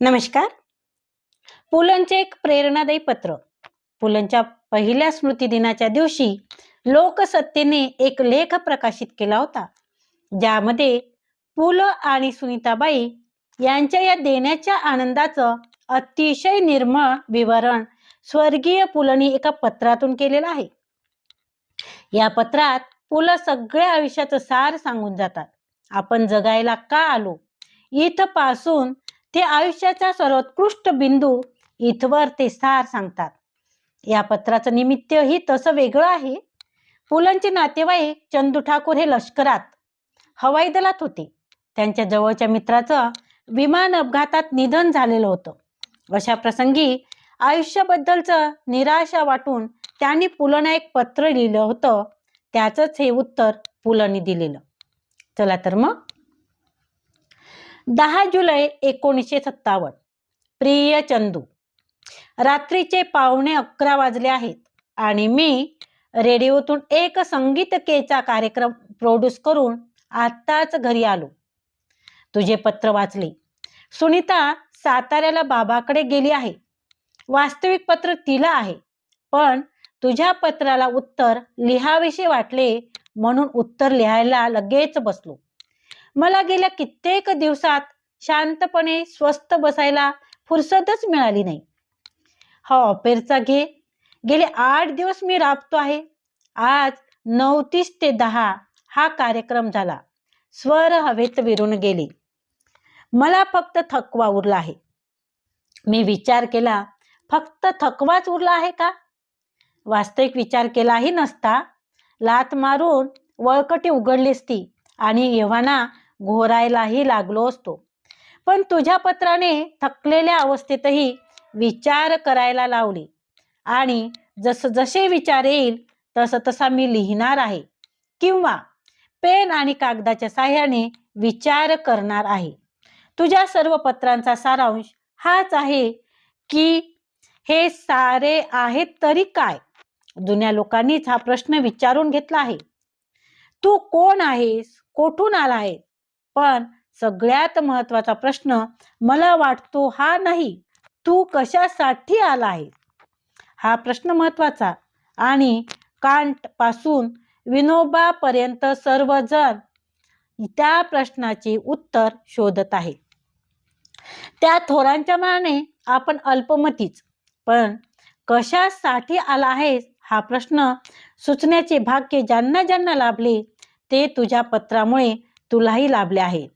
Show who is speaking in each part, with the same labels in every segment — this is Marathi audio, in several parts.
Speaker 1: नमस्कार. पुलंचे एक प्रेरणादायी पत्र. पुलंच्या पहिल्या स्मृतिदिनाच्या दिवशी लोकसत्तेने एक लेख प्रकाशित केला होता. ज्यामध्ये पु ल आणि सुनीताबाई यांच्या या देण्याच्या आनंदाचं अतिशय निर्मळ विवरण स्वर्गीय पुलंनी एका पत्रातून केलेलं आहे. या पत्रात पु ल सगळ्या आयुष्याचं सार सांगून जातात. आपण जगायला का आलो? इथपासून ते आयुष्याचा सर्वोत्कृष्ट बिंदू इथवर ते सार सांगतात. या पत्राचं निमित्तही तसं वेगळं आहे. पुलंचे नातेवाईक चंदू ठाकूर हे लष्करात हवाई दलात होते. त्यांच्या जवळच्या मित्राचं विमान अपघातात निधन झालेलं होतं. अशा प्रसंगी आयुष्याबद्दलचं निराशा वाटून त्यांनी पुलंना एक पत्र लिहिलं होतं. त्याचंच हे उत्तर पुलंनी दिलेलं. चला तर मग दहा जुलै एकोणीसशे सत्तावन्न. प्रिय चंदू रात्रीचे पावणे अकरा वाजले आहेत आणि मी रेडिओतून एक संगीतकेचा कार्यक्रम प्रोड्यूस करून आत्ताच घरी आलो. तुझे पत्र वाचले. सुनीता साताऱ्याला बाबाकडे गेली आहे. वास्तविक पत्र तिला आहे. पण तुझ्या पत्राला उत्तर लिहाविषयी वाटले म्हणून उत्तर लिहायला लगेच बसलो. मला गेल्या कित्येक दिवसात शांतपणे स्वस्त बसायला फुरसतच मिळाली नाही. हा ऑपेरचा घे. गेले आठ दिवस मी राबतो आहे. आज नऊ तीस ते दहा हा कार्यक्रम झाला. स्वर हवेत विरून गेले. मला फक्त थकवा उरला आहे. मी विचार केला फक्त थकवाच उरला आहे का? वास्तविक विचार केलाही नसता. लात मारून वळकटी उघडली असती आणि एव्हाना घोरायलाही लागलो असतो. पण तुझ्या पत्राने थकलेल्या अवस्थेतही विचार करायला लावले. आणि जसं जसे विचार येईल तसं तसा मी लिहिणार आहे. किंवा पेन आणि कागदाच्या साह्याने विचार करणार आहे. तुझ्या सर्व पत्रांचा सारांश हाच आहे की हे सारे आहेत तरी काय? जुन्या लोकांनीच हा प्रश्न विचारून घेतला आहे. तू कोण आहेस? कोठून आला आहेस? पण सगळ्यात महत्त्वाचा प्रश्न मला वाटतो हा नाही तू कशासाठी आला आहे? हा प्रश्न महत्त्वाचा आणि कांटपासून विनोबापर्यंत सर्वजण त्या प्रश्नाचे उत्तर शोधत आहे. त्या थोरांच्या मनाने आपण अल्पमतीच पण कशासाठी आला आहेस हा प्रश्न सुचण्याचे भाग्य ज्यांना ज्यांना लाभले ते तुझ्या पत्रामुळे तुलाही लाभले आहे.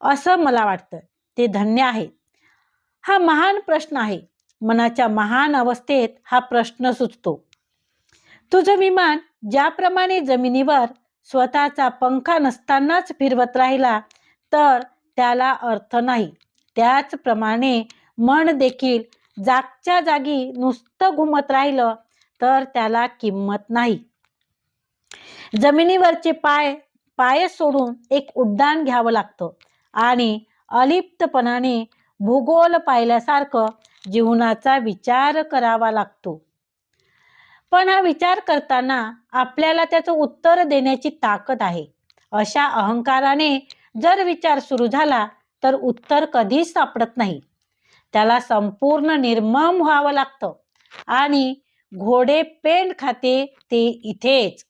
Speaker 1: असं मला वाटतं. ते धन्य आहे. हा महान प्रश्न आहे. मनाच्या महान अवस्थेत हा प्रश्न सुचतो. तुझं विमान ज्याप्रमाणे जमिनीवर स्वतःचा पंखा नसतानाच फिरवत राहिला तर त्याला अर्थ नाही. त्याचप्रमाणे मन देखील जागच्या जागी नुसतं घुमत राहिलं तर त्याला किंमत नाही. जमिनीवरचे पाय पाय सोडून एक उड्डाण घ्यावं लागतं. आणि अलिप्तपणाने भूगोल पाहिल्यासारखं जीवनाचा विचार करावा लागतो. पण हा विचार करताना आपल्याला त्याचं उत्तर देण्याची ताकद आहे. अशा अहंकाराने जर विचार सुरू झाला तर उत्तर कधीच सापडत नाही. त्याला संपूर्ण निर्मम व्हावं लागतं. आणि घोडे पेंड खाते ते इथेच.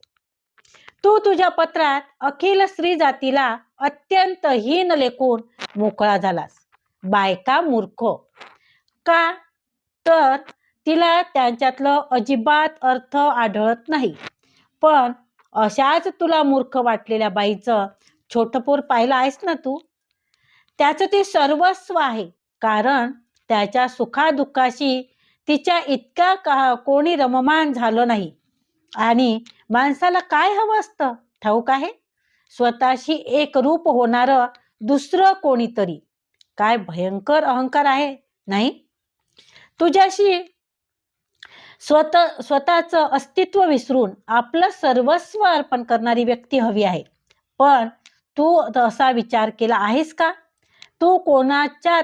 Speaker 1: तू तुझ्या पत्रात अखिल स्त्री जातीला अत्यंत हीन लेखून मोकळा झालास. बायका मूर्ख. का? तर तिला त्यांच्यातलं अजिबात अर्थ आढळत नाही. पण अशाच तुला मूर्ख वाटलेल्या बाईचं छोटपोर पाहिलं आहेस ना तू? त्याचं ते सर्वस्व आहे. कारण त्याच्या सुखादुःखाशी तिच्या इतका का कोणी रममान झालं नाही. आणि माणसाला काय हवं असतं? ठाऊक आहे? स्वतःशी एक रूप होणारं दुसरं कोणीतरी. काय भयंकर अहंकार आहे नाही? तुझ्याशी स्वतः स्वतःचं अस्तित्व विसरून आपलं सर्वस्व अर्पण करणारी व्यक्ती हवी आहे. पण तू असा विचार केला आहेस का? तू कोणाच्या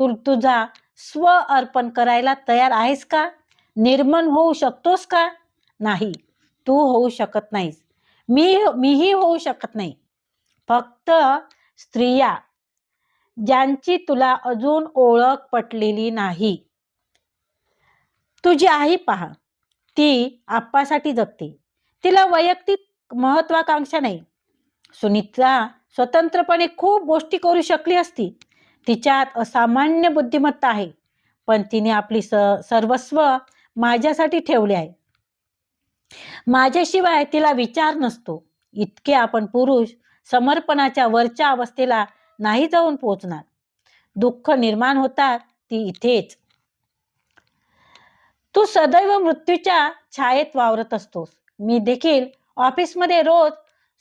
Speaker 1: तु तुझा स्व अर्पण करायला तयार आहेस का? निर्मण होऊ शकतोस का? नाही. तू होऊ शकत नाहीस. मी मीही होऊ शकत नाही. फक्त स्त्रिया ज्यांची तुला अजून ओळख पटलेली नाही. तुझी आई पहा. ती आप्पासाठी जगते. तिला वैयक्तिक महत्वाकांक्षा नाही. सुनीता स्वतंत्रपणे खूप गोष्टी करू शकली असती. तिच्यात असामान्य बुद्धिमत्ता आहे. पण तिने आपली स सर्वस्व माझ्यासाठी ठेवले आहे. माझ्याशिवाय तिला विचार नसतो. इतके आपण पुरुष समर्पणाच्या वरच्या अवस्थेला नाही जाऊन पोचणार. दुःख निर्माण होतात ती इथेच. तू सदैव मृत्यूच्या छायेत वावरत असतोस. मी देखील ऑफिसमध्ये रोज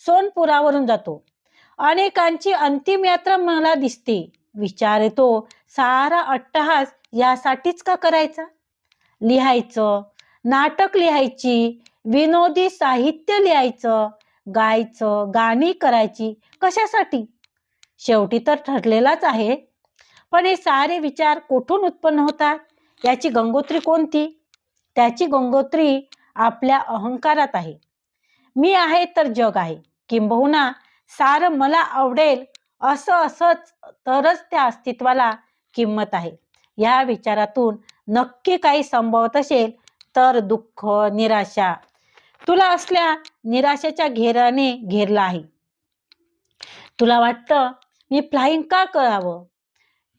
Speaker 1: सोनपुरावरून जातो. अनेकांची अंतिम यात्रा मला दिसते. विचार येतो सारा अट्टहास यासाठीच का करायचा? लिहायचं नाटक लिहायची विनोदी साहित्य लिहायचं गायचं गाणी करायची. कशासाठी? शेवटी तर ठरलेलाच आहे. पण हे सारे विचार कुठून उत्पन्न होतात? याची गंगोत्री कोणती? त्याची गंगोत्री आपल्या अहंकारात आहे. मी आहे तर जग आहे. किंबहुना सारं मला आवडेल असं असंच तरच त्या अस्तित्वाला किंमत आहे. या विचारातून नक्की काही संभवत असेल तर दुःख निराशा. तुला असल्या निराशेच्या घेराने घेरला आहे. तुला वाटतं मी फ्लाइंग का करावं?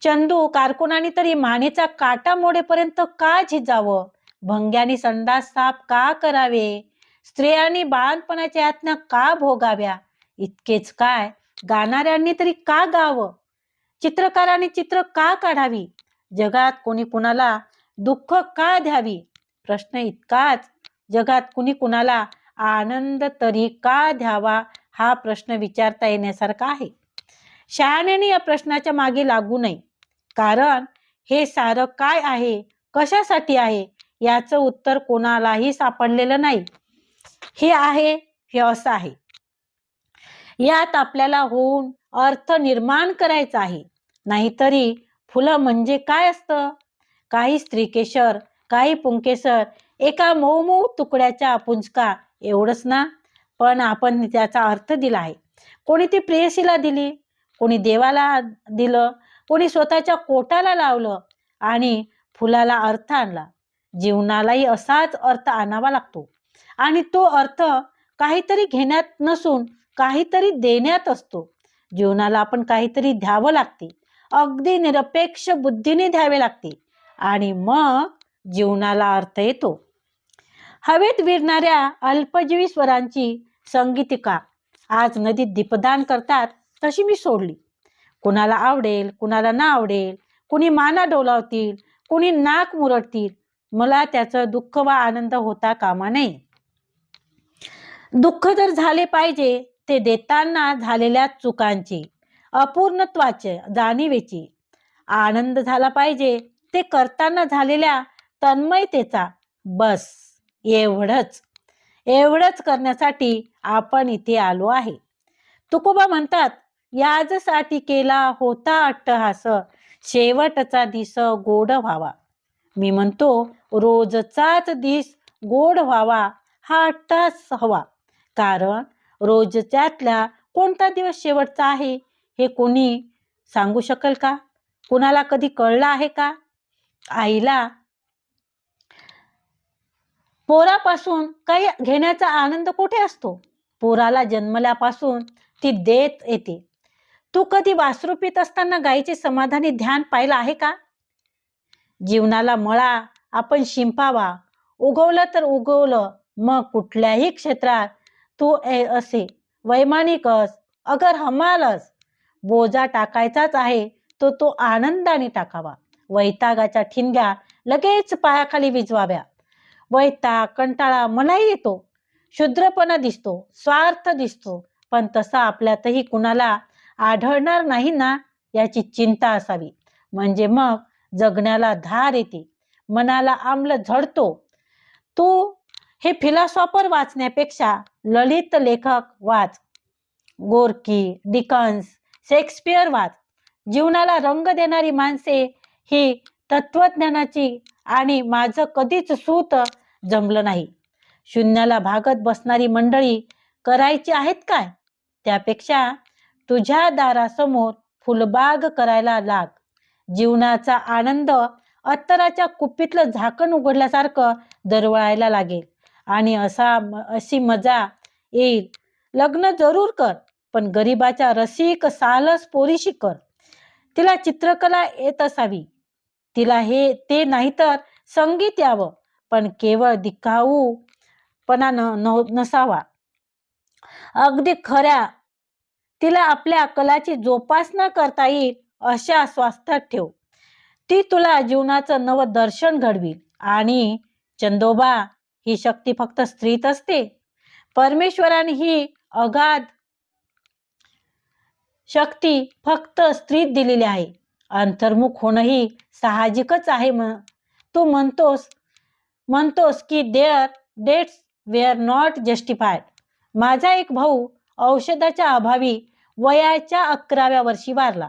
Speaker 1: चंदू कारकुनाने तरी मानेचा काटा मोडेपर्यंत का झिजावं? भंग्यानी संडास साफ का करावे? स्त्रियांनी बाळणपणाच्या यातना का भोगाव्या? इतकेच काय? गाणाऱ्यांनी तरी का गावं? चित्रकारांनी चित्र का काढावी? जगात कोणी कुणाला दुःख का द्यावी? प्रश्न इतकाच जगात कुणी कुणाला आनंद तरी का द्यावा हा प्रश्न विचारता येण्यासारखा आहे. शहाण्याने या प्रश्नाच्या मागे लागू नये. कारण हे सारं काय आहे? कशासाठी आहे? याचं उत्तर कोणालाही सापडलेलं नाही. हे आहे हे असं आहे. यात आपल्याला होऊन अर्थ निर्माण करायचा आहे. नाहीतरी फुलं म्हणजे काय असतं? काही स्त्रीकेशर काही पुंकेसर एका मऊ मऊ तुकड्याच्या पुंजका एवढंच ना? पण आपण त्याचा अर्थ दिला आहे. कोणी ती प्रेयसीला दिली कोणी देवाला दिलं कोणी स्वतःच्या कोटाला लावलं आणि फुलाला अर्थ आणला. जीवनालाही असाच अर्थ आणावा लागतो. आणि तो अर्थ काहीतरी घेण्यात नसून काहीतरी देण्यात असतो. जीवनाला आपण काहीतरी द्यावं लागते. अगदी निरपेक्ष बुद्धीने द्यावे लागते. आणि मग जीवनाला अर्थ येतो. हवेत विरणाऱ्या अल्पजीवी स्वरांची संगीतिका. आज नदीत दीपदान करतात तशी मी सोडली. कुणाला आवडेल कुणाला ना आवडेल कुणी माना डोलावतील कुणी नाक मुरडतील मला त्याचं दुःख वा आनंद होता कामा नये. दुःख जर झाले पाहिजे ते देताना झालेल्या चुकांची अपूर्णत्वाचे जाणीवेची. आनंद झाला पाहिजे ते करताना झालेल्या तन्मयतेचा. बस. एवढंच. एवढंच करण्यासाठी आपण इथे आलो आहे. तुकोबा म्हणतात याजसाठी केला होता अट्टहास. शेवटचा दिस गोड व्हावा. मी म्हणतो रोजचाच दिस गोड व्हावा. हा अट्टहास हवा. कारण रोजच्यातला कोणता दिवस शेवटचा आहे हे कोणी सांगू शकेल का? कुणाला कधी कळलं आहे का? आईला पोरापासून काही घेण्याचा आनंद कुठे असतो? पोराला जन्मल्यापासून ती देत येते. तू कधी वासरू पित असताना गायीचे समाधानी ध्यान पाहिलं आहे का? जीवनाला मळा आपण शिंपावा. उगवलं तर उगवलं मग कुठल्याही क्षेत्रात तू ए- असे वैमानिकस अगर हमालस बोजा टाकायचाच आहे तो तो आनंदाने टाकावा. वैतागाच्या ठिणग्या लगेच पायाखाली विजवाव्या. वैताग कंटाळा मलाही येतो. शुद्रपणा दिसतो स्वार्थ दिसतो. पण तसा आपल्यातही कुणाला आढळणार नाही ना याची चिंता असावी. म्हणजे मग जगण्याला धार येते. मनाला आम्ल झडतो. तू हे फिलॉसॉफर वाचण्यापेक्षा ललित लेखक वाच. गोरकी डिकन्स शेक्सपियर वाच. जीवनाला रंग देणारी माणसे ही तत्वज्ञानाची आणि माझं कधीच सूत जमलं नाही. शून्याला भागत बसणारी मंडळी करायची आहेत काय? त्यापेक्षा तुझ्या दारासमोर फुलबाग करायला लाग. जीवनाचा आनंद अत्तराच्या कुप्पीतलं झाकण उघडल्यासारखं दरवळायला लागेल. आणि असा अशी मजा येईल. लग्न जरूर कर पण गरिबाच्या रसिक सालस पोरीशी कर. तिला चित्रकला येत असावी. तिला हे ते नाही तर संगीत यावं. पण केवळ दिखाऊपणा न नसावा. अगदी खऱ्या तिला आपल्या कलाची जोपासना करता येईल अशा स्वास्थ्यात ठेव. ती तुला जीवनाचं नवं दर्शन घडवील आणि चंदोबा ही शक्ती फक्त स्त्रीत असते. परमेश्वराने ही अगाध शक्ती फक्त स्त्रीत दिलेली आहे. अंतर्मुख होणंही साहजिकच आहे म तू म्हणतोस म्हणतोस की their dates were not justified माझा एक भाऊ औषधाच्या अभावी वयाच्या अकराव्या वर्षी वारला.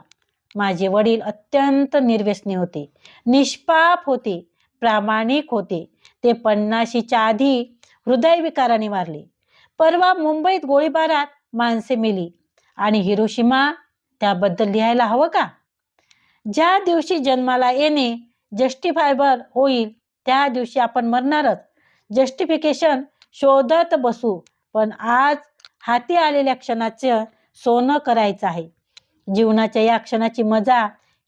Speaker 1: माझे वडील अत्यंत निर्व्यसनी होते निष्पाप होते प्रामाणिक होते. ते पन्नाशीच्या आधी हृदयविकाराने वारले. परवा मुंबईत गोळीबारात माणसे मेली आणि हिरोशिमा त्याबद्दल लिहायला हवं का? ज्या दिवशी जन्माला येणे जस्टिफायबल होईल त्या दिवशी आपण मरणारच. जस्टिफिकेशन शोधत बसू. पण आज हाती आलेल्या क्षणाचं सोनं करायचं आहे. जीवनाच्या या क्षणाची मजा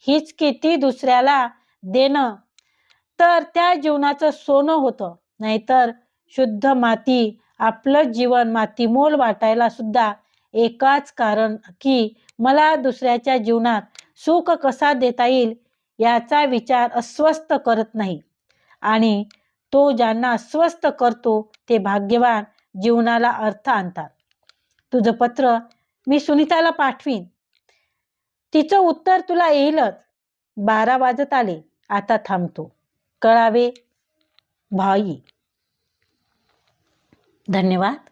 Speaker 1: हीच की ती दुसऱ्याला देणं. तर त्या जीवनाचं सोनं होतं. नाहीतर शुद्ध माती आपलं जीवन मातीमोल वाटायला सुद्धा एकाच कारण की मला दुसऱ्याच्या जीवनात सुख कसा देता येईल याचा विचार अस्वस्थ करत नाही. आणि तो ज्यांना अस्वस्थ करतो ते भाग्यवान जीवनाला अर्थ आणतात. तुझं पत्र मी सुनीताला पाठवीन. तिचं उत्तर तुला येईलच. बारा वाजत आले. आता थांबतो. कळावे? भाई. धन्यवाद.